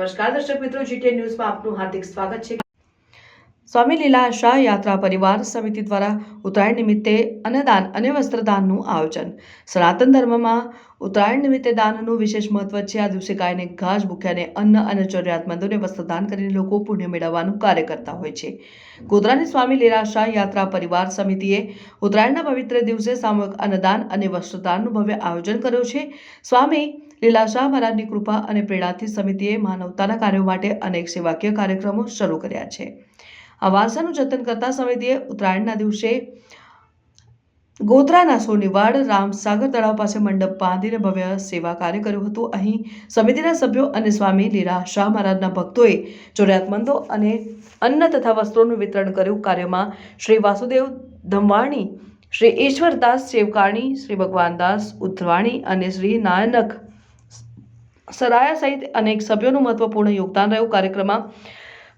નમસ્કાર. દર્શક મિત્રો જીટીએ ન્યૂઝમાં આપનું હાર્દિક સ્વાગત છે. સ્વામી લીલાશા યાત્રા પરિવાર સમિતિ દ્વારા ઉત્તરાયણ નિમિત્તે અન્નદાન અને વસ્ત્રદાનનું આયોજન. સનાતન ધર્મમાં ઉત્તરાયણ નિમિત્તે દાનનું વિશેષ મહત્વ છે. આ દિવસે ગાયને ઘાસ ભૂખ્યાને અન્ન અને જરૂરિયાતમંદોને વસ્ત્રદાન કરીને લોકો પુણ્ય મેળવવાનું કાર્ય કરતા હોય છે. ગોધરાની સ્વામી લીલાશા યાત્રા પરિવાર સમિતિએ ઉત્તરાયણના પવિત્ર દિવસે સામૂહિક અન્નદાન અને વસ્ત્રદાનનું ભવ્ય આયોજન કર્યું છે. સ્વામી લીલાશાહ મહારાજની કૃપા અને પ્રેરણાથી સમિતિએ માનવતાના કાર્યો માટે અનેક સેવાકીય કાર્યક્રમો શરૂ કર્યા છે. આ વારસાનું જતન કરતા સમિતિએ ઉત્તરાયણના દિવસે ગોધરાના સોનીવાડ, રામસાગર તળાવ પાસે મંડપ બાંધીને ભવ્ય સેવા કાર્ય કર્યું હતું. અહીં સમિતિના સભ્યો અને સ્વામી લીલા શાહ મહારાજના ભક્તોએ જરૂરિયાતમંદો અને અન્ન તથા વસ્ત્રોનું વિતરણ કર્યું. કાર્યમાં શ્રી વાસુદેવ ધમવાણી, શ્રી ઈશ્વરદાસ શેવકાણી શ્રી ભગવાનદાસ ઉધવાણી અને શ્રી નાયનક સરાયા સહિત અનેક સભ્યોનું મહત્વપૂર્ણ યોગદાન રહ્યું. કાર્યક્રમમાં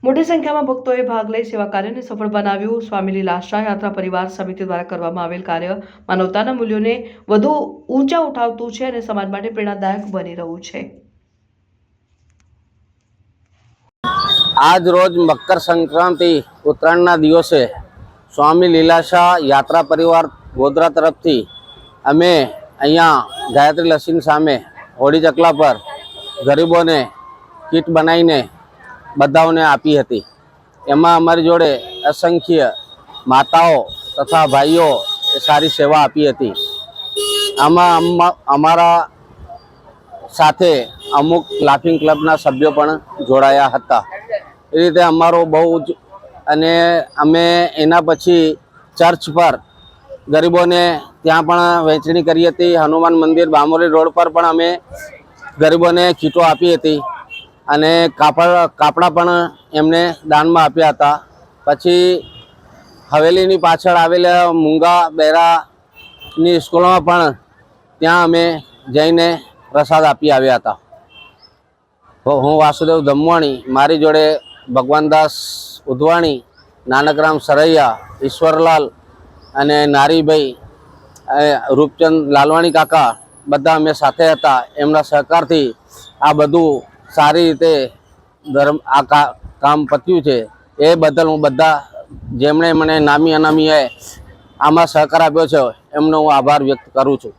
મોટી સંખ્યામાં ભક્તોએ ભાગ લઈ સેવા કાર્યને સફળ બનાવ્યું. સ્વામી લીલાશા યાત્રા પરિવાર સમિતિ દ્વારા કરવામાં આવેલ કાર્ય માનવતાના મૂલ્યોને વધુ ઊંચા ઉઠાવતું છે અને સમાજ માટે પ્રેરણાદાયક બની રહ્યું છે. આજ રોજ મકર સંક્રાંતિ ઉત્તરાયણના દિવસે સ્વામી લીલાશા યાત્રા પરિવાર ગોધરા તરફથી અમે અહીંયા ગાયત્રી લસીન સામે હોળી ચકલા પર ગરીબોને કીટ બનાવીને બધાઓને આપી હતી. એમાં અમારી જોડે અસંખ્ય માતાઓ તથા ભાઈઓ એ સારી સેવા આપી હતી. આમાં અમારા સાથે અમુક લાફિંગ ક્લબના સભ્યો પણ જોડાયા હતા. એ રીતે અમારો બહુ જ, અને અમે એના પછી ચર્ચ પર ગરીબોને ત્યાં પણ વહેંચણી કરી હતી. હનુમાન મંદિર, બામોરી રોડ પર પણ અમે ગરીબોને કીટો આપી હતી. અને કાપડ કાપડા પણ એમને દાનમાં આપ્યા હતા. પછી હવેલીની પાછળ આવેલા મૂંગા બેરાની સ્કૂલમાં પણ ત્યાં અમે જઈને પ્રસાદ આપી આવ્યા હતા. હું વાસુદેવ ધમવાણી, મારી જોડે ભગવાનદાસ ઉધવાણી, નાનકરામ સરૈયા, ઈશ્વરલાલ અને નારીભાઈ રૂપચંદ લાલવાણી કાકા બધા અમે સાથે હતા. એમના સહકારથી આ બધું સારી રીતે ધર્મ આ કામ પત્યું છે, એ બદલ હું બધા જેમણે મને નામી અનામીએ આમાં સહકાર આપ્યો છે, એમનો હું આભાર વ્યક્ત કરું છું.